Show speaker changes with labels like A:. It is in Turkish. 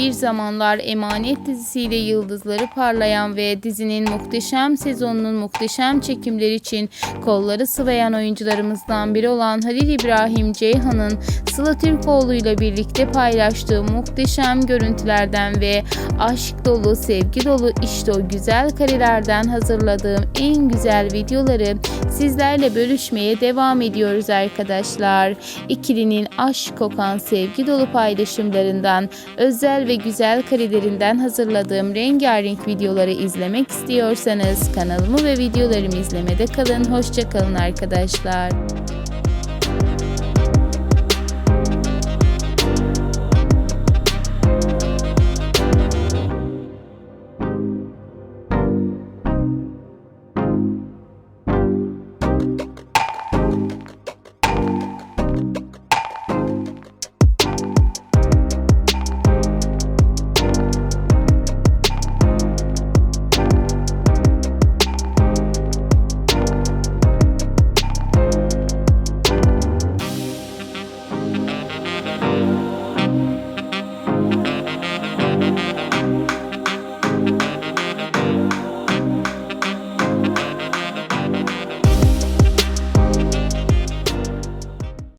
A: Bir zamanlar Emanet dizisiyle yıldızları parlayan ve dizinin muhteşem sezonunun muhteşem çekimleri için kolları sıvayan oyuncularımızdan biri olan Halil İbrahim Ceyhan'ın Sıla Türkoğlu ile birlikte paylaştığı muhteşem görüntülerden ve aşk dolu, sevgi dolu işte o güzel karelerden hazırladığım en güzel videoları sizlerle bölüşmeye devam ediyoruz arkadaşlar. İkilinin aşk kokan sevgi dolu paylaşımlarından, özel ve güzel karelerinden hazırladığım rengarenk videoları izlemek istiyorsanız kanalımı ve videolarımı izlemede kalın. Hoşçakalın arkadaşlar. thank you